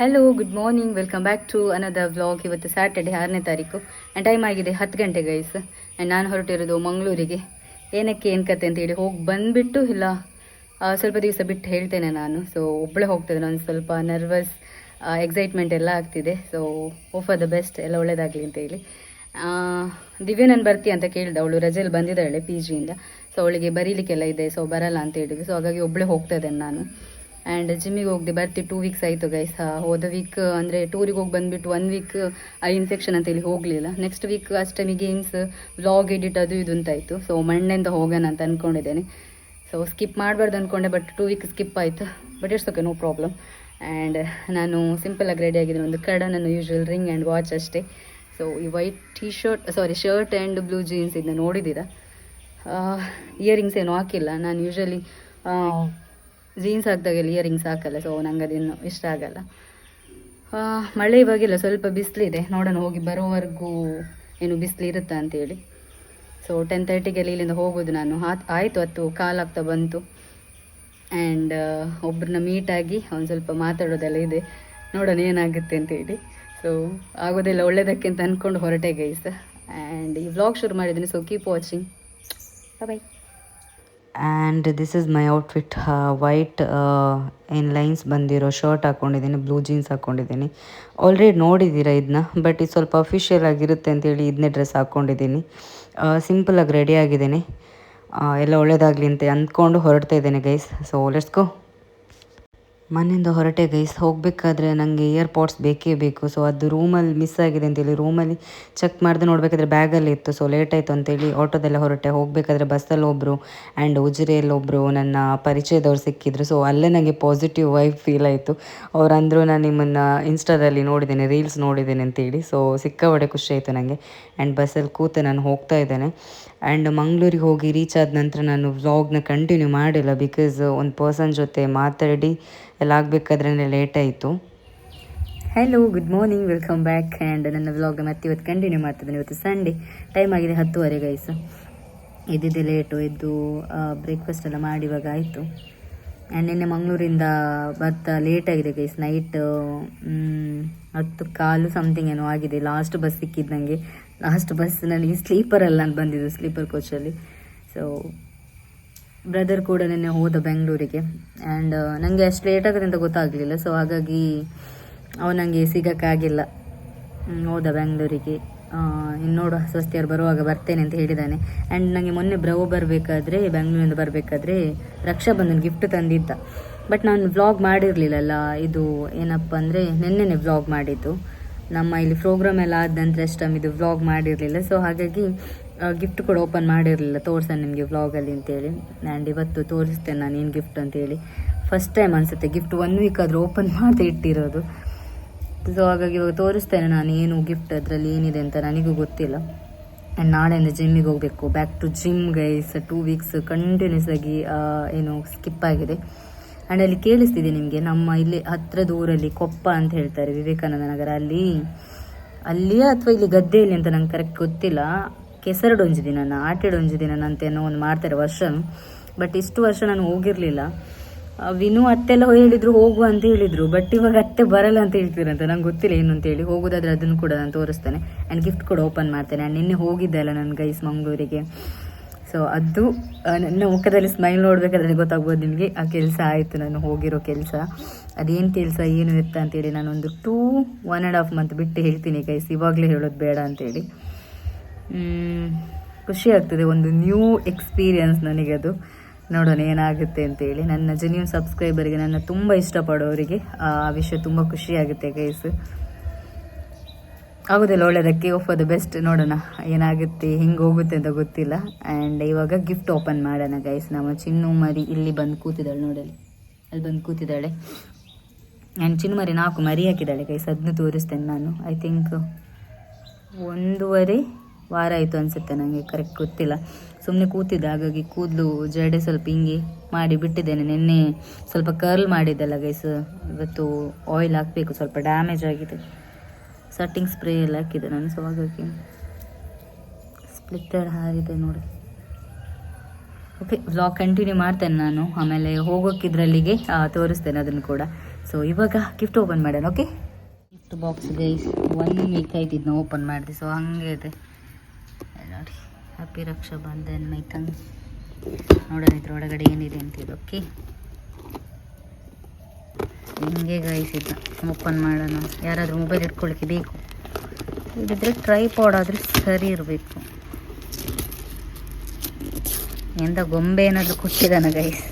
Hello good morning welcome back to another vlog ಇವತ್ತು Saturday ಆರನೇ ತಾರೀಕು. ಆ್ಯಂಡ್ ಟೈಮ್ ಆಗಿದೆ ಹತ್ತು ಗಂಟೆ ಗೈಸ್ ಆ್ಯಂಡ್ ನಾನು ಹೊರಟಿರೋದು ಮಂಗಳೂರಿಗೆ. ಏನಕ್ಕೆ, ಏನು ಕತೆ ಅಂತೇಳಿ ಹೋಗಿ ಬಂದುಬಿಟ್ಟು, ಇಲ್ಲ ಸ್ವಲ್ಪ ದಿವಸ ಬಿಟ್ಟು ಹೇಳ್ತೇನೆ ನಾನು. ಸೊ ಒಬ್ಬಳೇ ಹೋಗ್ತದೆ, ನಾನು ಸ್ವಲ್ಪ ನರ್ವಸ್ ಎಕ್ಸೈಟ್ಮೆಂಟ್ ಎಲ್ಲ ಆಗ್ತಿದೆ. ಸೊ ಓಫ್ ದ ಬೆಸ್ಟ್ ಎಲ್ಲ ಒಳ್ಳೇದಾಗಲಿ ಅಂತ ಹೇಳಿ. ದಿವ್ಯ ನಾನು ಬರ್ತೀಯ ಅಂತ ಕೇಳಿದೆ. ಅವಳು ರಜೆಯಲ್ಲಿ ಬಂದಿದ್ದಾಳೆ ಪಿ ಜಿಯಿಂದ ಸೊ ಅವಳಿಗೆ ಬರೀಲಿಕ್ಕೆಲ್ಲ ಇದೆ. ಸೊ ಬರಲ್ಲ ಅಂತ ಹೇಳಿದ್ವಿ ಸೊ ಹಾಗಾಗಿ ಒಬ್ಬಳೇ ಹೋಗ್ತಾ ಇದ್ದೇನೆ ನಾನು. ಆ್ಯಂಡ್ ಜಿಮ್ಮಿಗೆ ಹೋಗದೆ ಬರ್ತಿ ಟೂ ವೀಕ್ಸ್ ಆಯಿತು ಗೈಸ್ ಹೋದ ವೀಕ್ ಅಂದರೆ ಟೂರಿಗೆ ಹೋಗಿ ಬಂದುಬಿಟ್ಟು ಒನ್ ವೀಕ್ ಆ ಇನ್ಫೆಕ್ಷನ್ ಅಂತ ಹೇಳಿ ಹೋಗಲಿಲ್ಲ. Next week Ashtami games vlog edit ಅದು ಇದು ಅಂತಾಯಿತು ಸೊ ಮಣ್ಣಿಂದ ಹೋಗೋಣ ಅಂತ ಅಂದ್ಕೊಂಡಿದ್ದೇನೆ ಸೊ ಸ್ಕಿಪ್ ಮಾಡಬಾರ್ದು ಅಂದ್ಕೊಂಡೆ ಬಟ್ ಟೂ ವೀಕ್ ಸ್ಕಿಪ್ ಆಯಿತು. But it's okay no problem and ನಾನು ಸಿಂಪಲಾಗಿ ರೆಡಿ ಆಗಿದ್ದೀನಿ. ಒಂದು ಕಡ ನನ್ನ ಯೂಶ್ವಲ್ ರಿಂಗ್ ಆ್ಯಂಡ್ ವಾಚ್ ಅಷ್ಟೇ. ಸೊ ಈ white T shirt sorry shirt and blue jeans ಇದನ್ನ ನೋಡಿದ್ದೀರಾ? ಇಯರಿಂಗ್ಸ್ ಏನು ಹಾಕಿಲ್ಲ. ನಾನು ಯೂಶ್ವಲಿ ಜೀನ್ಸ್ ಹಾಕಿದಾಗೆಲ್ಲ ಇಯರಿಂಗ್ಸ್ ಹಾಕಲ್ಲ ಸೊ ನಂಗೆ ಅದಿನ್ನು ಇಷ್ಟ ಆಗಲ್ಲ. ಮಳೆ ಇವಾಗಿಲ್ಲ ಸ್ವಲ್ಪ ಬಿಸಿಲಿದೆ. ನೋಡೋಣ, ಹೋಗಿ ಬರೋವರೆಗೂ ಏನು ಬಿಸಿಲು ಇರುತ್ತಾ ಅಂತೇಳಿ. ಸೊ ಟೆನ್ ತರ್ಟಿಗೆಲ್ಲ ಇಲ್ಲಿಂದ ಹೋಗೋದು ನಾನು. ಹಾತ್ ಆಯಿತು ಹತ್ತು ಕಾಲಾಗ್ತಾ ಬಂತು. ಆ್ಯಂಡ್ ಒಬ್ಬರನ್ನ ಮೀಟಾಗಿ ಒಂದು ಸ್ವಲ್ಪ ಮಾತಾಡೋದೆಲ್ಲ ಇದೆ. ನೋಡೋಣ ಏನಾಗುತ್ತೆ ಅಂತೇಳಿ. ಸೊ ಆಗೋದೆಲ್ಲ ಒಳ್ಳೇದಕ್ಕೆ ಅಂತ ಅಂದ್ಕೊಂಡು ಹೊರಟೆ ಗೈಸ್ ಆ್ಯಂಡ್ ಈ ವ್ಲಾಗ್ ಶುರು ಮಾಡಿದ್ದೀನಿ so keep watching bye and this is my outfit white ಏನು ಲೈನ್ಸ್ ಬಂದಿರೋ ಶರ್ಟ್ ಹಾಕ್ಕೊಂಡಿದ್ದೀನಿ ಬ್ಲೂ ಜೀನ್ಸ್ ಹಾಕ್ಕೊಂಡಿದ್ದೀನಿ ಆಲ್ರೆಡಿ ನೋಡಿದ್ದೀರಾ ಇದನ್ನ ಬಟ್ ಇದು ಸ್ವಲ್ಪ ಅಫಿಷಿಯಲ್ ಆಗಿರುತ್ತೆ ಅಂತೇಳಿ ಇದನ್ನೇ ಡ್ರೆಸ್ ಹಾಕ್ಕೊಂಡಿದ್ದೀನಿ ಸಿಂಪಲಾಗಿ ರೆಡಿ ಆಗಿದ್ದೀನಿ. ಆ, ಎಲ್ಲ ಒಳ್ಳೇದಾಗಲಿ ಅಂತ ಅಂದ್ಕೊಂಡು ಹೊರಡ್ತಾ ಇದ್ದೇನೆ ಗೈಸ್ ಸೊ ಲೆಟ್ಸ್ ಗೋ ಮನೆಯಿಂದ ಹೊರಟೆ ಗೈಸ್ ಹೋಗಬೇಕಾದ್ರೆ ನನಗೆ ಇಯರ್ ಪಾಡ್ಸ್ ಬೇಕೇ ಬೇಕು. ಸೊ ಅದು ರೂಮಲ್ಲಿ ಮಿಸ್ ಆಗಿದೆ ಅಂತೇಳಿ ರೂಮಲ್ಲಿ ಚೆಕ್ ಮಾಡಿದೆ ನೋಡಬೇಕಾದ್ರೆ ಬ್ಯಾಗಲ್ಲಿ ಇತ್ತು. ಸೊ ಲೇಟ್ ಆಯಿತು ಅಂತೇಳಿ ಆಟೋದೆಲ್ಲ ಹೊರಟೆ. ಹೋಗಬೇಕಾದ್ರೆ ಬಸ್ಸಲ್ಲಿ ಒಬ್ಬರು ಆ್ಯಂಡ್ ಉಜಿರೆಯಲ್ಲಿ ಒಬ್ಬರು ನನ್ನ ಪರಿಚಯದವ್ರು ಸಿಕ್ಕಿದ್ರು. ಸೊ ಅಲ್ಲೇ ನನಗೆ ಪಾಸಿಟಿವ್ ವೈಫ್ ಫೀಲ್ ಆಯಿತು. ಅವ್ರು ಅಂದರು ನಾನು ನಿಮ್ಮನ್ನು ಇನ್ಸ್ಟಾದಲ್ಲಿ ನೋಡಿದ್ದೇನೆ ರೀಲ್ಸ್ ನೋಡಿದ್ದೇನೆ ಅಂತೇಳಿ. ಸೊ ಸಿಕ್ಕಾಪಟ್ಟೆ ಖುಷಿ ಆಯಿತು ನನಗೆ ಆ್ಯಂಡ್ ಬಸ್ಸಲ್ಲಿ ಕೂತೆ ನಾನು ಹೋಗ್ತಾ ಇದ್ದೇನೆ. ಆ್ಯಂಡ್ ಮಂಗಳೂರಿಗೆ ಹೋಗಿ ರೀಚ್ ಆದ ನಂತರ ನಾನು ವ್ಲಾಗ್ನ ಕಂಟಿನ್ಯೂ ಮಾಡಿಲ್ಲ ಬಿಕಾಸ್ ಒಂದು ಪರ್ಸನ್ ಜೊತೆ ಮಾತಾಡಿ ಎಲ್ಲ ಆಗಬೇಕಾದ್ರೆ ಲೇಟ್ ಆಯಿತು. Hello good morning welcome back and ನನ್ನ ವ್ಲಾಗ್ ಮತ್ತೆ ಇವತ್ತು ಕಂಟಿನ್ಯೂ ಮಾಡ್ತಿದ್ದೇನೆ. ಇವತ್ತು ಸಂಡೇ ಟೈಮ್ ಆಗಿದೆ ಹತ್ತುವರೆ ಗೈಸ್ ಇದ್ದಿದ್ದೆ ಲೇಟು ಎದ್ದು ಬ್ರೇಕ್ಫಾಸ್ಟ್ ಎಲ್ಲ ಮಾಡಿ ಇವಾಗ ಆಯಿತು. ಆ್ಯಂಡ್ ನಿನ್ನೆ ಮಂಗಳೂರಿಂದ ಬರ್ತಾ ಲೇಟಾಗಿದೆ ಗೈಸ್ ನೈಟ್ ಹತ್ತು ಕಾಲು ಸಮಥಿಂಗ್ ಏನೋ ಆಗಿದೆ. ಲಾಸ್ಟ್ ಬಸ್ ಸಿಕ್ಕಿದ್ದು ನನಗೆ ಲಾಸ್ಟ್ ಬಸ್ ನನಗೆ ಸ್ಲೀಪರಲ್ಲ ನಾನು ಬಂದಿದ್ದು ಸ್ಲೀಪರ್ ಕೋಚಲ್ಲಿ ಸೊ ಬ್ರದರ್ ಕೂಡ ನಿನ್ನೆ ಹೋದ ಬೆಂಗಳೂರಿಗೆ. ಆ್ಯಂಡ್ ನನಗೆ ಅಷ್ಟು ಲೇಟ್ ಆಗೋದಂತ ಗೊತ್ತಾಗಲಿಲ್ಲ. ಸೊ ಹಾಗಾಗಿ ಅವ ನನಗೆ ಸಿಗೋಕ್ಕಾಗಿಲ್ಲ. ಹೋದ ಬೆಂಗಳೂರಿಗೆ. ಇನ್ನು ನೋಡು ಸ್ವಸ್ತಿಯರು ಬರುವಾಗ ಬರ್ತೇನೆ ಅಂತ ಹೇಳಿದ್ದಾನೆ ಆ್ಯಂಡ್ ನನಗೆ ಮೊನ್ನೆ ಬ್ರವ್ ಬರಬೇಕಾದ್ರೆ, ಬೆಂಗಳೂರಿಂದ ಬರಬೇಕಾದ್ರೆ ರಕ್ಷಾಬಂಧನ್ ಗಿಫ್ಟ್ ತಂದಿದ್ದ. ಬಟ್ ನಾನು ವ್ಲಾಗ್ ಮಾಡಿರಲಿಲ್ಲಲ್ಲ, ಇದು ಏನಪ್ಪ ಅಂದರೆ ನಿನ್ನೆನೆ ವ್ಲಾಗ್ ಮಾಡಿದ್ದು. ನಮ್ಮ ಇಲ್ಲಿ ಪ್ರೋಗ್ರಾಮ್ ಎಲ್ಲ ಆದ ನಂತರ ಇದು ವ್ಲಾಗ್ ಮಾಡಿರಲಿಲ್ಲ. ಸೊ ಹಾಗಾಗಿ ಗಿಫ್ಟ್ ಕೂಡ ಓಪನ್ ಮಾಡಿರಲಿಲ್ಲ. ತೋರ್ಸೋಣ ನಿಮಗೆ ವ್ಲಾಗಲ್ಲಿ ಅಂತೇಳಿ. ಆ್ಯಂಡ್ ಇವತ್ತು ತೋರಿಸ್ತೇನೆ ನಾನು ಏನು ಗಿಫ್ಟ್ ಅಂತೇಳಿ. ಫಸ್ಟ್ ಟೈಮ್ ಅನಿಸುತ್ತೆ ಗಿಫ್ಟ್ ಒನ್ ವೀಕ್ ಆದರೂ ಓಪನ್ ಮಾಡದೆ ಇಟ್ಟಿರೋದು. ಸೊ ಹಾಗಾಗಿ ಇವಾಗ ತೋರಿಸ್ತೇನೆ ನಾನು ಏನು ಗಿಫ್ಟ್ ಅದರಲ್ಲಿ ಏನಿದೆ ಅಂತ ನನಗೂ ಗೊತ್ತಿಲ್ಲ. ಆ್ಯಂಡ್ ನಾಳೆಯಿಂದ ಜಿಮ್ಮಿಗೆ ಹೋಗಬೇಕು. Back to gym guys two weeks continuous ಆಗಿ ಏನು ಸ್ಕಿಪ್ ಆಗಿದೆ. ಆ್ಯಂಡ್ ಅಲ್ಲಿ ಕೇಳಿಸ್ತಿದೆ ನಿಮಗೆ, ನಮ್ಮ ಇಲ್ಲಿ ಹತ್ರ ದೂರಲ್ಲಿ ಕೊಪ್ಪ ಅಂತ ಹೇಳ್ತಾರೆ ವಿವೇಕಾನಂದ ನಗರ. ಅಲ್ಲಿ, ಅಲ್ಲಿಯೇ ಅಥವಾ ಇಲ್ಲಿ ಗದ್ದೆಯಲ್ಲಿ ಅಂತ ನಂಗೆ ಕರೆಕ್ಟ್ ಗೊತ್ತಿಲ್ಲ. ಕೆಸರಡೊಂಜು ದಿನ ಆಟೆಡೊಂಜು ದಿನ ಅಂತ ಏನೋ ಒಂದು ಮಾಡ್ತಾರೆ ವರ್ಷ. ಬಟ್ ಇಷ್ಟು ವರ್ಷ ನಾನು ಹೋಗಿರಲಿಲ್ಲ. ವಿನು ಅತ್ತೆಲ್ಲ ಹೇಳಿದ್ರು, ಹೋಗುವ ಅಂತ ಹೇಳಿದ್ರು. ಬಟ್ ಇವಾಗ ಅತ್ತೆ ಬರಲ್ಲ ಅಂತ ಹೇಳ್ತೀರಂತ ನಂಗೆ ಗೊತ್ತಿಲ್ಲ ಏನು ಅಂತ ಹೇಳಿ. ಹೋಗೋದಾದ್ರೆ ಅದನ್ನು ಕೂಡ ನಾನು ತೋರಿಸ್ತೇನೆ. ಆ್ಯಂಡ್ ಗಿಫ್ಟ್ ಕೂಡ ಓಪನ್ ಮಾಡ್ತೇನೆ. ಆ್ಯಂಡ್ ನಿನ್ನೆ ಹೋಗಿದ್ದೆ ಅಲ್ಲ ನನ್ನ ಗೈಸ್ ಮಂಗಳೂರಿಗೆ. ಸೊ ಅದು ನನ್ನ ಮುಖದಲ್ಲಿ ಸ್ಮೈಲ್ ನೋಡಬೇಕಾದ್ರೆ ಗೊತ್ತಾಗ್ಬೋದು ನಿಮಗೆ. ಆ ಕೆಲಸ ಆಯಿತು ನಾನು ಹೋಗಿರೋ ಕೆಲಸ. ಅದೇನು ಕೆಲಸ, ಏನು ಇತ್ತ ಅಂತೇಳಿ ನಾನೊಂದು two one and half month ಬಿಟ್ಟು ಹೇಳ್ತೀನಿ ಗೈಸ್. ಇವಾಗಲೇ ಹೇಳೋದು ಬೇಡ ಅಂತೇಳಿ ಖುಷಿ ಆಗ್ತದೆ ಒಂದು ನ್ಯೂ ಎಕ್ಸ್ಪೀರಿಯನ್ಸ್ ನನಗೆ ಅದು. ನೋಡೋಣ ಏನಾಗುತ್ತೆ ಅಂತೇಳಿ ನನ್ನ ಜೆನ್ಯೂನ್ ಸಬ್ಸ್ಕ್ರೈಬರ್ಗೆ ನನ್ನ ತುಂಬ ಇಷ್ಟಪಡೋರಿಗೆ ಆ ವಿಷಯ ತುಂಬ ಖುಷಿಯಾಗುತ್ತೆ ಗೈಸ್ ಆಗೋದಿಲ್ಲ ಒಳ್ಳೆಯದಕ್ಕೆ ಆಫ್ ದ ಬೆಸ್ಟ್ ನೋಡೋಣ ಏನಾಗುತ್ತೆ, ಹೆಂಗೆ ಹೋಗುತ್ತೆ ಅಂತ ಗೊತ್ತಿಲ್ಲ. ಆ್ಯಂಡ್ ಇವಾಗ ಗಿಫ್ಟ್ ಓಪನ್ ಮಾಡೋಣ ಗೈಸ್ ನಮ್ಮ ಚಿನ್ನು ಮರಿ ಇಲ್ಲಿ ಬಂದು ಕೂತಿದ್ದಾಳೆ ನೋಡಲಿ ಅಲ್ಲಿ ಬಂದು ಕೂತಿದ್ದಾಳೆ. ಆ್ಯಂಡ್ ಚಿನ್ನು ಮರಿ ನಾಲ್ಕು ಮರಿ ಹಾಕಿದ್ದಾಳೆ ಗೈಸ್ ಅದನ್ನು ತೋರಿಸ್ತೇನೆ ನಾನು. ಐ ಥಿಂಕ್ ಒಂದೂವರೆ ವಾರ ಆಯಿತು ಅನಿಸುತ್ತೆ ನನಗೆ ಕರೆಕ್ಟ್ ಗೊತ್ತಿಲ್ಲ. ಸುಮ್ಮನೆ ಕೂತಿದ್ದೆ, ಹಾಗಾಗಿ ಕೂದಲು ಜಡೆ ಸ್ವಲ್ಪ ಹಿಂಗೆ ಮಾಡಿ ಬಿಟ್ಟಿದ್ದೇನೆ. ನಿನ್ನೆ ಸ್ವಲ್ಪ ಕರ್ಲ್ ಮಾಡಿದ್ದಲ್ಲ ಗೈಸ್ ಇವತ್ತು ಆಯಿಲ್ ಹಾಕಬೇಕು, ಸ್ವಲ್ಪ ಡ್ಯಾಮೇಜ್ ಆಗಿದೆ. ಸಟ್ಟಿಂಗ್ ಸ್ಪ್ರೇ ಎಲ್ಲ ಹಾಕಿದೆ ನಾನು ಸೊ ಹಾಗಾಗಿ ಸ್ಪ್ಲಿಟ್ಟರ್ ಹಾರಿದೆ ನೋಡಿ. ಓಕೆ ವ್ಲಾಗ್ ಕಂಟಿನ್ಯೂ ಮಾಡ್ತೇನೆ ನಾನು, ಆಮೇಲೆ ಹೋಗೋಕ್ಕಿದ್ರಲ್ಲಿಗೆ ತೋರಿಸ್ತೇನೆ ಅದನ್ನು ಕೂಡ. ಸೊ ಇವಾಗ ಗಿಫ್ಟ್ ಓಪನ್ ಮಾಡೋಣ okay gift box guys one week ಆಯ್ತು ಇದನ್ನ ಓಪನ್ ಮಾಡಿದೆ ಸೊ ಹಂಗೆ ಇದೆ. ಹ್ಯಾಪಿ ರಕ್ಷಾ ಬಂಧನ್ ಮೈ ತಂಗ್. ನೋಡೋಣ ಇದ್ರ ಒಳಗಡೆ ಏನಿದೆ ಅಂತ ಇದು ಓಕೆ? ಹಿಂಗೆ ಇದನ್ನ ಓಪನ್ ಮಾಡೋಣ. ಯಾರಾದರೂ ಮೊಬೈಲ್ ಇಟ್ಕೊಳ್ಳಿಕ್ಕೆ ಬೇಕು. ಇದಿದ್ರೆ ಟ್ರೈಪಾಡ್ ಆದರೆ ಸರಿ ಇರಬೇಕು. ಎಂತ ಗೊಂಬೆ ಏನಾದರೂ ಕೊಟ್ಟಿದ್ದಾನ ಗೈಸ್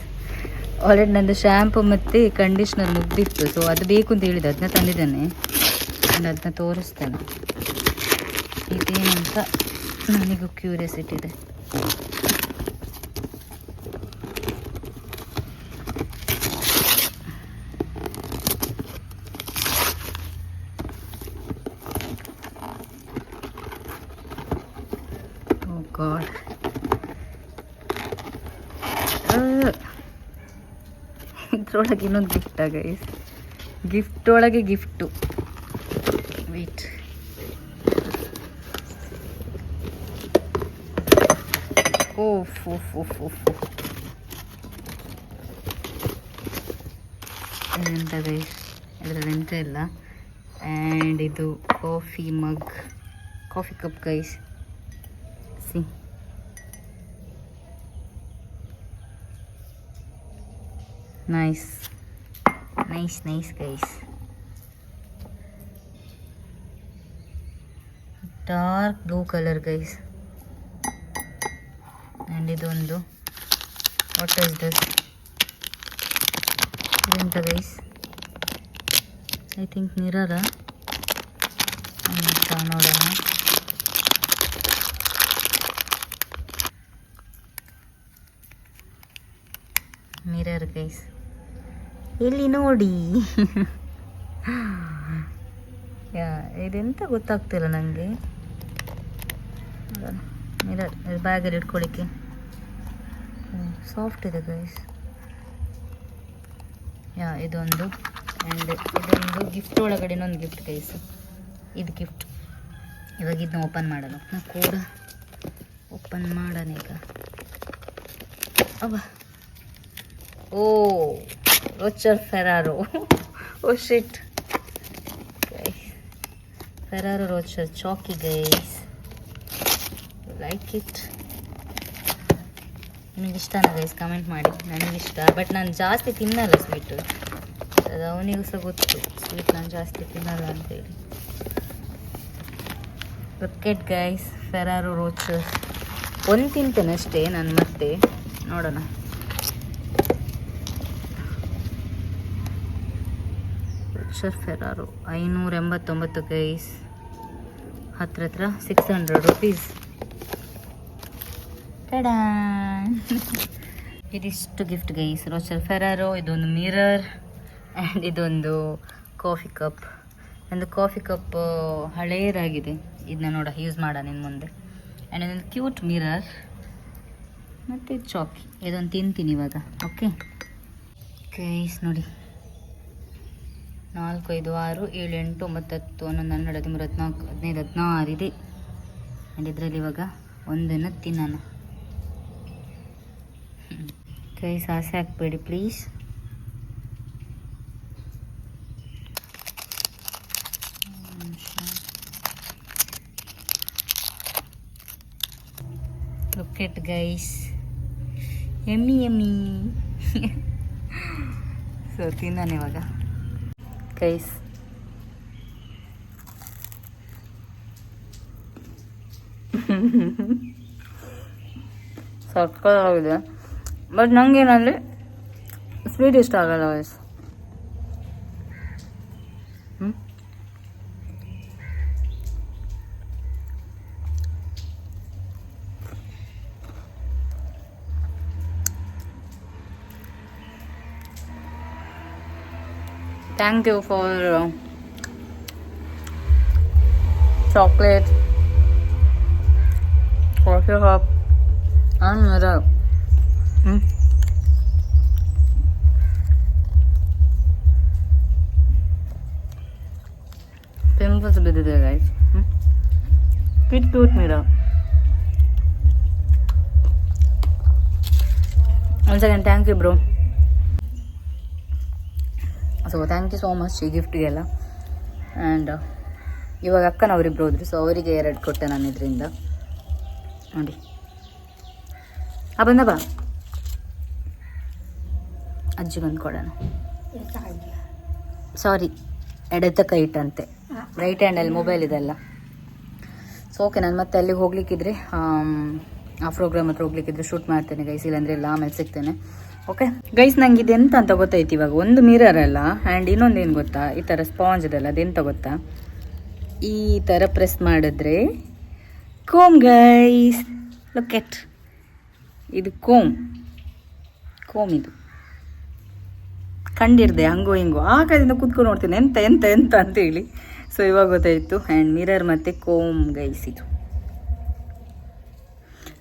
ಆಲ್ರೆಡಿ ನಂದು ಶ್ಯಾಂಪು ಮತ್ತು ಕಂಡೀಷ್ನರ್ ಮುಗ್ದಿತ್ತು ಸೊ ಅದು ಬೇಕು ಅಂತ ಹೇಳಿದೆ ಅದನ್ನ ತಂದಿದ್ದಾನೆ. ನಾನು ಅದನ್ನ ತೋರಿಸ್ತೇನೆ. ಇದೇನಂತ? ನನಗೂ ಕ್ಯೂರಿಯಾಸಿಟಿ ಇದೆ Oh God. ಇದ್ರೊಳಗೆ ಇನ್ನೊಂದು ಗಿಫ್ಟ್ ಗೈಸ್ ಗಿಫ್ಟ್ ಒಳಗೆ ಗಿಫ್ಟು ವೇಟ್ ಉಫ್ ಉಫ್ ಎಂತ ಗೈಸ್ ಇದರಲ್ಲಿ ಎಂತ ಇಲ್ಲ. ಆ್ಯಂಡ್ ಇದು coffee mug coffee cup guys see nice nice nice guys dark blue colour guys and ಇದೊಂದು ವಾಟ್ ಇಸ್ ದಿಸ್ ಇದೆಂತ ಗೈಸ್ ಐ ಥಿಂಕ್ ಮಿರರ ನೋಡೋಣ. ಮಿರರ್ ಗೈಸ್ ಇಲ್ಲಿ ನೋಡಿ? ಇದೆಂತ ಗೊತ್ತಾಗ್ತಿಲ್ಲ ನನಗೆ ಮಿರರ್ ಬ್ಯಾಗಲ್ಲಿ ಇಟ್ಕೊಳ್ಳಿಕ್ಕೆ ಸಾಫ್ಟ್ ಇದೆ ಗೈಸ್ ಯಾ ಇದೊಂದು ಆ್ಯಂಡ್ ಇದೊಂದು ಗಿಫ್ಟ್ ಒಳಗಡೆ ಇನ್ನೊಂದು ಗಿಫ್ಟ್ ಗೈಸ್ ಇದು ಗಿಫ್ಟ್ ಇವಾಗ ಇದನ್ನ ಓಪನ್ ಮಾಡೋಣ. ಕೂಡ ಓಪನ್ ಮಾಡೋಣ ಈಗ. ಅವ ಓ ರೋಚರ್ ಫೆರಾರು ಓ ಶಿಟ್ ಫೆರಾರು ರೋಚರ್ ಚಾಕಿ ಗೈಸ್ ಲೈಕ್ ಇಟ್ ನಿಮಗೆ ಇಷ್ಟನ ಗೈಸ್ ಕಮೆಂಟ್ ಮಾಡಿ. ನನಗೆ ಇಷ್ಟ. ಬಟ್ ನಾನು ಜಾಸ್ತಿ ತಿನ್ನಲ್ಲ ಸ್ವೀಟು ಅದು ಅವನಿಗೂ ಸಹ ಗೊತ್ತು. ಸ್ವೀಟ್ ನಾನು ಜಾಸ್ತಿ ತಿನ್ನಲ್ಲ ಅಂತೇಳಿ. ಕ್ರಿಕೆಟ್ ಗೈಸ್ ಫೆರಾರು ರೋಚರ್ಸ್ ಒಂದು ತಿಂತೇನೆ ಅಷ್ಟೇ ನಾನು ಮತ್ತೆ. ನೋಡೋಣ. ಫೆರಾರೋ ಐನೂರ ಎಂಬತ್ತೊಂಬತ್ತು ಗೈಸ್ ಹತ್ರ ಹತ್ರ ಸಿಕ್ಸ್ ಹಂಡ್ರೆಡ್ ರುಪೀಸ್ ಟಡಾ ಇದಿಷ್ಟು ಗಿಫ್ಟ್ ಗೈಸ್ ರೋಚರ್ ಫೆರಾರೋ ಇದೊಂದು ಮಿರರ್ ಆ್ಯಂಡ್ ಇದೊಂದು ಕಾಫಿ ಕಪ್ ಒಂದು ಕಾಫಿ ಕಪ್ ಹಳೇದಾಗಿದೆ. ಇದನ್ನ ನೋಡ ಯೂಸ್ ಮಾಡೋಣ ನಿನ್ನ ಮುಂದೆ. ಆ್ಯಂಡ್ ಇದೊಂದು ಕ್ಯೂಟ್ ಮಿರರ್ ಮತ್ತು ಚಾಕಿ ಇದೊಂದು ತಿಂತೀನಿ ಇವಾಗ ಓಕೆ ಗೈಸ್ ನೋಡಿ. ನಾಲ್ಕು, ಐದು, ಆರು, ಏಳು, ಎಂಟು ಒಂಬತ್ತು ಹತ್ತು ಹನ್ನೊಂದು, ಹನ್ನೆರಡು, ಹದಿಮೂರು, ಹದಿನಾಲ್ಕು, ಹದಿನೈದು, ಹದಿನಾರು ಇದೆ. ಆ್ಯಂಡ್ ಇದರಲ್ಲಿ ಇವಾಗ ಒಂದನ್ನು ತಿನ್ನೋಣ. ಕೈ ಸಾಸೆ ಹಾಕಬೇಡಿ please Look guys yummy yummy. So ತಿಂದಾನೆ ಇವಾಗ. ಗೈಸ್ ಸಕ್ಕತ್ತಾಗಿದೆ. ಬಟ್ ನಂಗೇನಲ್ಲಿ ಸ್ವೀಟ್ ಇಷ್ಟ ಆಗಲ್ಲ ವಯಸ್ಸು thank you for chocolate coffee hop and mirror Pimples ಬಿದ್ದಿದೆ guys quite cute mirror one second thank you bro so thank you so much ಈ ಗಿಫ್ಟ್ಗೆಲ್ಲ and ಇವಾಗ ಅಕ್ಕನವರಿಬ್ರು ಹೋದ್ರು. ಸೊ ಅವರಿಗೆ ಎರಡು ಕೊಟ್ಟೆ ನಾನು ಇದರಿಂದ. ನೋಡಿ. ಆ ಬಾ. ಅಜ್ಜಿಗೊಂದು ಕೊಡೋಣ. ಸಾರಿ ಎಡತ ಕೈ ಇಟ್ಟಂತೆ. ರೈಟ್ ಹ್ಯಾಂಡಲ್ಲಿ ಮೊಬೈಲ್ ಇದೆಲ್ಲ ಸೊ ಓಕೆ ನಾನು ಮತ್ತೆ ಅಲ್ಲಿಗೆ ಹೋಗ್ಲಿಕ್ಕಿದ್ರೆ ಆ ಪ್ರೋಗ್ರಾಮ್ ಹತ್ರ ಹೋಗ್ಲಿಕ್ಕಿದ್ರೆ ಶೂಟ್ ಮಾಡ್ತೇನೆ ಗೈಸ್ ಇಲ್ಲಾಂದ್ರೆ ಇಲ್ಲ ಆಮೇಲೆ ಸಿಗ್ತೇನೆ. ಓಕೆ ಗೈಸ್ ನಂಗೆ ಇದೆಂತ ಅಂತ ಗೊತ್ತಾಯ್ತು ಇವಾಗ. ಒಂದು ಮಿರರ್ ಅಲ್ಲ ಆ್ಯಂಡ್ ಇನ್ನೊಂದು ಏನು ಗೊತ್ತಾ? ಈ ಥರ ಸ್ಪಾಂಜ್ ಇದೆಲ್ಲ ಅದೆಂತ ಗೊತ್ತಾ? ಈ ಥರ ಪ್ರೆಸ್ ಮಾಡಿದ್ರೆ ಕೋಮ್ ಗೈಸ್ ಲೊಕೆಟ್ ಇದು ಕೋಮ್ ಕೋಮ್ ಇದು. ಕಂಡಿರ್ದೆ ಹಂಗೋ ಹಿಂಗೋ. ಆ ಕಾಲದಿಂದ ಕೂತ್ಕೊಂಡು ನೋಡ್ತೀನಿ, ಎಂತ ಎಂತ ಎಂತ ಅಂತೇಳಿ ಸೊ ಇವಾಗ ಗೊತ್ತಾಯಿತು. ಆ್ಯಂಡ್ ಮಿರರ್ ಮತ್ತು ಕೋಮ್ ಗೈಸ್ ಇದು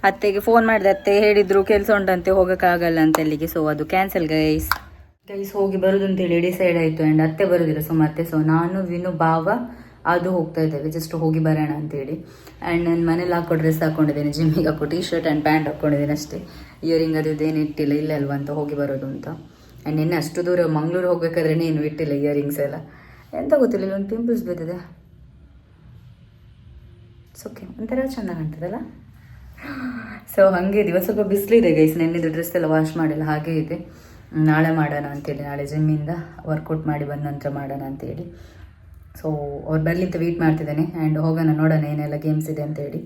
ಅತ್ತೆಗೆ ಫೋನ್ ಮಾಡಿದೆ, ಅತ್ತೆ ಹೇಳಿದ್ರು ಕೆಲಸ ಉಂಟಂತೆ, ಹೋಗೋಕ್ಕಾಗಲ್ಲ ಅಂತ ಅಲ್ಲಿಗೆ. ಸೊ ಅದು ಕ್ಯಾನ್ಸಲ್ ಗೈಸ್. ಗೈಸ್ ಹೋಗಿ ಬರೋದು ಅಂತೇಳಿ ಡಿಸೈಡ್ ಆಯಿತು. ಆ್ಯಂಡ್ ಅತ್ತೆ ಬರೋದಿಲ್ಲ ಸೊ ಮತ್ತೆ ಸೊ ನಾನು, ವಿನು, ಭಾವ, ಅದು ಹೋಗ್ತಾ ಇದ್ದೇವೆ. ಜಸ್ಟ್ ಹೋಗಿ ಬರೋಣ ಅಂತೇಳಿ ಆ್ಯಂಡ್ ನಾನು ಮನೇಲಿ ಹಾಕೋ ಡ್ರೆಸ್ ಹಾಕ್ಕೊಂಡಿದ್ದೇನೆ ಜಿಮ್ಮಿಗೆ ಹಾಕೋ ಟಿ ಶರ್ಟ್ ಆ್ಯಂಡ್ ಪ್ಯಾಂಟ್ ಹಾಕ್ಕೊಂಡಿದ್ದೀನಿ ಅಷ್ಟೇ. ಇಯರಿಂಗ್ ಅದು ಇದೇನು ಇಟ್ಟಿಲ್ಲ ಇಲ್ಲ ಅಲ್ವಾ ಅಂತ ಹೋಗಿ ಬರೋದು ಅಂತ. ಆ್ಯಂಡ್ ನಿನ್ನೆ ಅಷ್ಟು ದೂರ ಮಂಗ್ಳೂರು ಹೋಗ್ಬೇಕಾದ್ರೆ ಏನು ಇಟ್ಟಿಲ್ಲ ಇಯರಿಂಗ್ಸ್ ಎಲ್ಲ. ಎಂತ ಗೊತ್ತಿಲ್ಲ ಒಂದು ಪಿಂಪಲ್ಸ್ ಬಿದ್ದಿದೆ. ಓಕೆ ಒಂಥರ ಚೆಂದ ಕಾಣ್ತದಲ್ಲ? ಸೊ ಹಾಗೆ ಇವತ್ತು ಸ್ವಲ್ಪ ಬಿಸಿಲಿದೆ ಗೈಸ್ ನೆನ್ನೆದು ಡ್ರೆಸ್ ಎಲ್ಲ ವಾಶ್ ಮಾಡಿಲ್ಲ, ಹಾಗೆ ಇದೆ. ನಾಳೆ ಮಾಡೋಣ ಅಂತೇಳಿ, ನಾಳೆ ಜಿಮ್ಮಿಂದ ವರ್ಕೌಟ್ ಮಾಡಿ ಬಂದ ನಂತರ ಮಾಡೋಣ ಅಂತೇಳಿ. ಸೊ ಅವ್ರು ಬರಲಿ ಅಂತ ವೆಯ್ಟ್ ಮಾಡ್ತಿದ್ದಾನೆ. ಆ್ಯಂಡ್ ಹೋಗೋಣ, ನೋಡೋಣ ಏನೆಲ್ಲ ಗೇಮ್ಸ್ ಇದೆ ಅಂತೇಳಿ.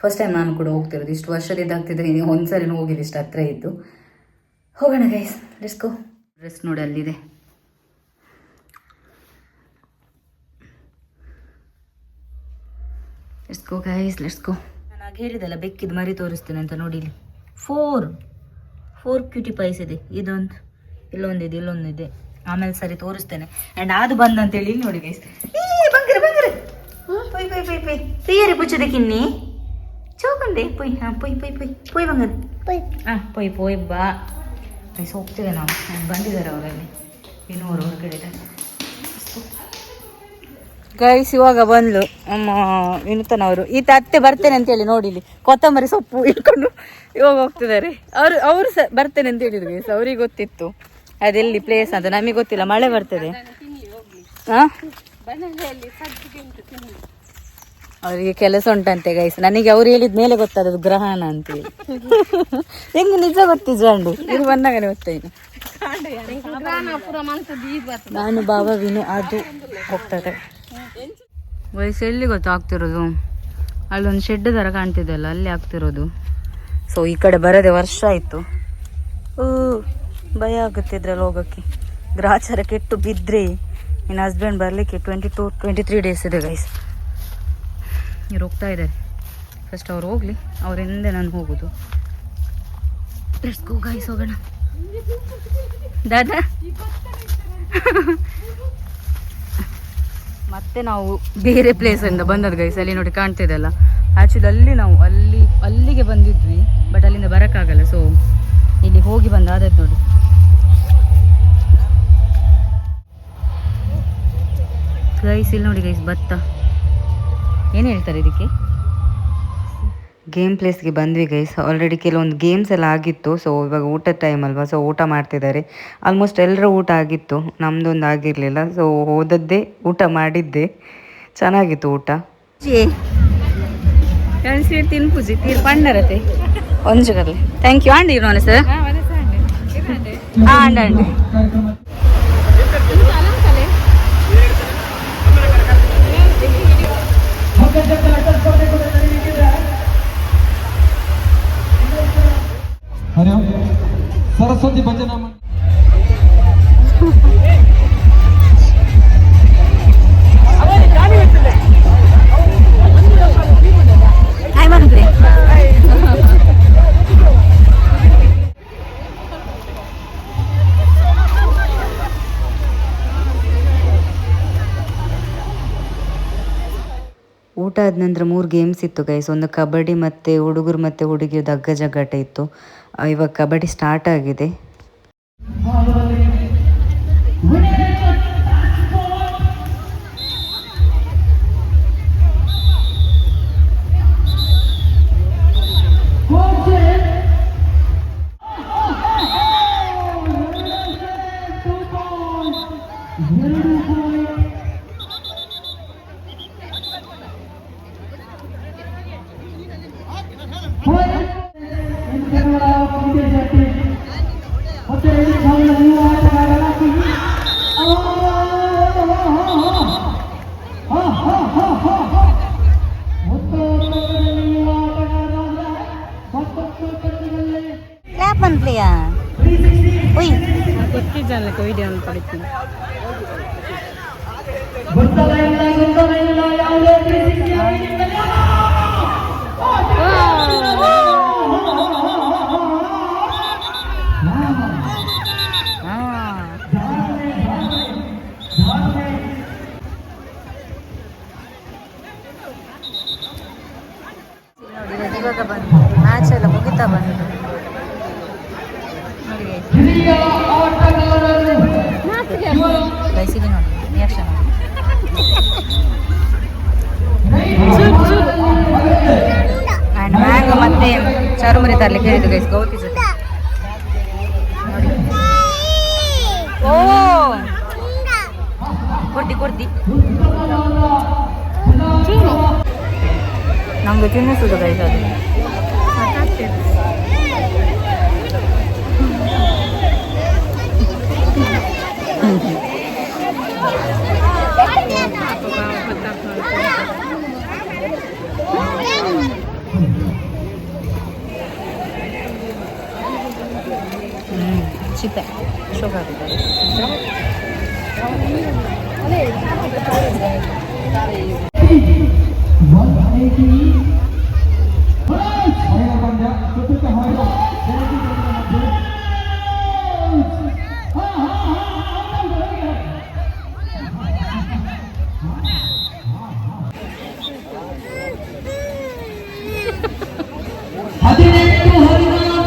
ಫಸ್ಟ್ ಟೈಮ್ ನಾನು ಕೂಡ ಹೋಗ್ತಿರೋದು. ಇಷ್ಟು ವರ್ಷದಿಂದ ಆಗ್ತಿದ್ರೆ ಒಂದು ಒಂದ್ಸರಿನೂ ಹೋಗಿದ್ದು ಇಷ್ಟು ಹತ್ರ ಇದ್ದು. ಹೋಗೋಣ ಗೈಸ್ ಲೆಟ್ಸ್ ಗೋ ಡ್ರೆಸ್ ನೋಡಿ ಅಲ್ಲಿದೆ. Let's go guys let's go ನಾನು ಆಗ ಹೇಳಿದಲ್ಲ ಬೆಕ್ಕಿದ್ದು ಮರಿ ತೋರಿಸ್ತೇನೆ ಅಂತ ನೋಡಿ ಇಲ್ಲಿ. ಫೋರ್ ಫೋರ್ ಕ್ಯೂಟಿ ಪೈಸ್ ಇದೆ. ಇದೊಂದು ಇಲ್ಲೊಂದಿದೆ ಇಲ್ಲೊಂದಿದೆ ಆಮೇಲೆ ಸರಿ ತೋರಿಸ್ತೇನೆ. ಆ್ಯಂಡ್ ಅದು ಬಂದಂತೇಳಿ ಇಲ್ಲಿ ನೋಡಿ ಗೈಸ್ ಬಂಕರೆ ಬಂಕರೆ ಪೊಯ್ ಪೊಯ್ ಪೊಯ್ ಪೊಯ್. ಪ್ರಿಯರಿ ಪುಚ್ಚದೆ ಕಿನ್ನಿ ಚೌಕಂಡೆ ಪೊಯ್ ಹಾಂ ಪೊಯ್ ಪೊಯ್ ಪೊಯ್. ಪೊಯ್ ಬಂಗದು ಹಾಂ ಪೊಯ್ ಪೊಯ್ ಬಾ. ಗೈಸ್ ಹೋಗ್ತೇವೆ ನಾವು ನಾನು ಬಂದಿದ್ದಾರೆ ಅವರಲ್ಲಿ. ಇನ್ನೂರು ಹೊರಗಡೆ ಗೈಸ್ ಇವಾಗ ಬಂದ್ಲು ನಮ್ಮ ವಿನೂತನವರು. ಈತ ಅತ್ತೆ ಬರ್ತೇನೆ ಅಂತ ಅಂತೇಳಿ ನೋಡಿಲಿ ಕೊತ್ತಂಬರಿ ಸೊಪ್ಪು ಇಟ್ಕೊಂಡು ಇವಾಗ ಹೋಗ್ತಿದ್ದಾರೆ. ಅವರು ಅವರು ಸಹ ಬರ್ತೇನೆ ಅಂತ ಹೇಳಿದ್ರು ಗೈಸ್ ಅವ್ರಿಗೆ ಗೊತ್ತಿತ್ತು. ಅದೆಲ್ಲಿ ಪ್ಲೇಸ್ ಅಂತ ನಮಗೆ ಗೊತ್ತಿಲ್ಲ ಮಳೆ ಬರ್ತದೆ. ಹಾ ಅವರಿಗೆ ಕೆಲಸ ಉಂಟಂತೆ ಗೈಸ್ ನನಗೆ ಅವ್ರು ಹೇಳಿದ ಮೇಲೆ ಗೊತ್ತಾದದು ಗ್ರಹಣ ಅಂತೇಳಿ ಹೆಂಗೆ ನಿಜ ಗೊತ್ತಿದ್ರಂಡು ಇದು ಬಂದಾಗ ಗೊತ್ತಾಯ್ತು ನಾನು ಬಾಬಾ ವಿನು ಅದು ಹೋಗ್ತದೆ. ವಯಸ್ಸು ಎಲ್ಲಿ ಗೊತ್ತಾಗ್ತಿರೋದು ಅಲ್ಲೊಂದು ಶೆಡ್ ಥರ ಕಾಣ್ತಿದ್ದಲ್ಲ ಅಲ್ಲಿ ಆಗ್ತಿರೋದು. ಸೊ ಈ ಕಡೆ ಬರದೆ ವರ್ಷ ಆಯಿತು. ಓ ಭಯ ಆಗುತ್ತೆ ಹೋಗಕ್ಕೆ ಹೋಗೋಕ್ಕೆ. ಗ್ರಾಚಾರ ಕೆಟ್ಟು ಬಿದ್ದರೆ ನಿನ್ನ ಹಸ್ಬೆಂಡ್ ಬರಲಿಕ್ಕೆ twenty two twenty three days ಇದೆ ಗೈಸ್ ಇವ್ರು ಹೋಗ್ತಾ ಇದ್ದಾರೆ. ಫಸ್ಟ್ ಅವ್ರು ಹೋಗ್ಲಿ, ಅವ್ರ ಹಿಂದೆ ನಾನು ಹೋಗೋದು. ಹೋಗೋಣ. ದಾದಾ? ಮತ್ತೆ ನಾವು ಬೇರೆ ಪ್ಲೇಸಿಂದ ಬಂದದ್ದು ಗೈಸ್ ಅಲ್ಲಿ ನೋಡಿ ಕಾಣ್ತಿದ್ದಲ್ಲ ಆ್ಯಕ್ಚುಲಿ ಅಲ್ಲಿ. ನಾವು, ಅಲ್ಲಿ, ಅಲ್ಲಿಗೆ ಬಂದಿದ್ವಿ ಬಟ್ ಅಲ್ಲಿಂದ ಬರೋಕ್ಕಾಗಲ್ಲ ಸೊ ಇಲ್ಲಿ ಹೋಗಿ ಬಂದಾದದ್ದು ನೋಡಿ. ಗೈಸ್ ಇಲ್ಲಿ ನೋಡಿ ಗೈಸ್ ಭತ್ತ. ಏನು ಹೇಳ್ತಾರೆ ಇದಕ್ಕೆ? ಗೇಮ್ ಪ್ಲೇಸ್ಗೆ ಬಂದ್ವಿ ಗೈಸ್ ಆಲ್ರೆಡಿ ಕೆಲವೊಂದು ಗೇಮ್ಸ್ ಎಲ್ಲ ಆಗಿತ್ತು. ಸೊ ಇವಾಗ ಊಟದ ಟೈಮ್ ಅಲ್ವಾ? ಸೊ ಊಟ ಮಾಡ್ತಿದ್ದಾರೆ. ಆಲ್ಮೋಸ್ಟ್ ಎಲ್ಲರೂ ಊಟ ಆಗಿತ್ತು. ನಮ್ದೊಂದು ಆಗಿರಲಿಲ್ಲ. ಸೊ ಹೋದದ್ದೇ ಊಟ ಮಾಡಿದ್ದೆ. ಚೆನ್ನಾಗಿತ್ತು ಊಟ. ತಿನ್ ತೀರ್ ಒಂಜುಗರ್ಲೆ ಥ್ಯಾಂಕ್ ಯು ಆಂಡಿ ಇರೋಣ ಸರ್ ಹಾಂ ಅಂಡ ಊಟ ಆದ ನಂತರ ಮೂರು ಗೇಮ್ಸ್ ಇತ್ತು ಗೈಸ್ ಒಂದು ಕಬಡ್ಡಿ ಮತ್ತು ಹುಡುಗರು ಮತ್ತು ಹುಡುಗಿಯದು ಹಗ್ಗ ಜಗ್ಗಾಟ ಇತ್ತು. ಇವಾಗ ಕಬಡ್ಡಿ ಸ್ಟಾರ್ಟ್ ಆಗಿದೆ. पड़ती है ತರಲಿಕ್ಕೆ ಹೇಳಿದ್ದು ಗೈಸ್ ಗೌತಿ ನೋಡಿ ಓ! ಕೊಡ್ತಿ ಕೊಡ್ತಿ. ನಮ್ಗೆ ತಿನ್ನಿಸುದು ಗೈಸ್ ಅದು. ಚಿಪ್ಪೆ ಶೋಕ ಹಾಕಿದ್ದಾರೆ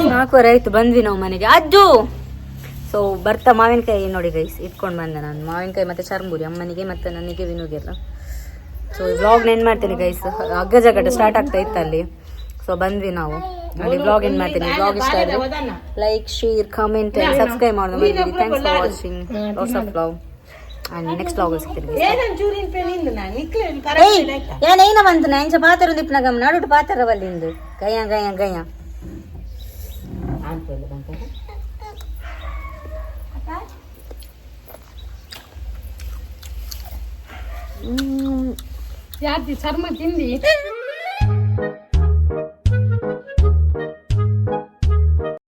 ನಾಲ್ಕುವರೆ ಆಯ್ತು ಬಂದ್ವಿ ನಾವು ಮನೆಗೆ. ಅಜ್ಜು! ಸೊ ಬರ್ತಾ ಮಾವಿನಕಾಯಿ ನೋಡಿ ಗೈಸ್ ಇಟ್ಕೊಂಡು ಬಂದೆ ನಾನು. ಮಾವಿನಕಾಯಿ ಮತ್ತೆ ಚರ್ಮುರಿ ಅಮ್ಮನಿಗೆ ಮತ್ತೆ ನನಗೆ ವಿನುಗೆಲ್ಲ. ಸೊ ಬ್ಲಾಗ್ ನೆನ್ ಮಾಡ್ತೀನಿ ಗೈಸ್ ಅಗ್ಗ ಜಗಟ ಸ್ಟಾರ್ಟ್ ಆಗ್ತಾ ಇತ್ತು ಅಲ್ಲಿ. ಸೊ ಬಂದ್ವಿ ನಾವು. ಅಲ್ಲಿ ಬ್ಲಾಗ್ ಏನು ಮಾಡ್ತೀನಿ. ಬ್ಲಾಗ್ ಇಷ್ಟ ಆದರೆ ಲೈಕ್ ಶೇರ್ ಕಮೆಂಟ್ ಸಬ್ಸ್ಕ್ರೈಬ್ ಮಾಡೋದು thanks for watching lots of love and next vlog ಸಿಗ್ತೀನಿ ಏನೇನ ಬಂತು ನಾ ಇಂಚ ಪಾತ್ರ ದಿಪ್ನ ಗಮ್ ನಡುಟು ಪಾತ್ರ ಬಲ್ಲಿಂದು ಗಯ ಗಯ 嗯，呀，你长得真美。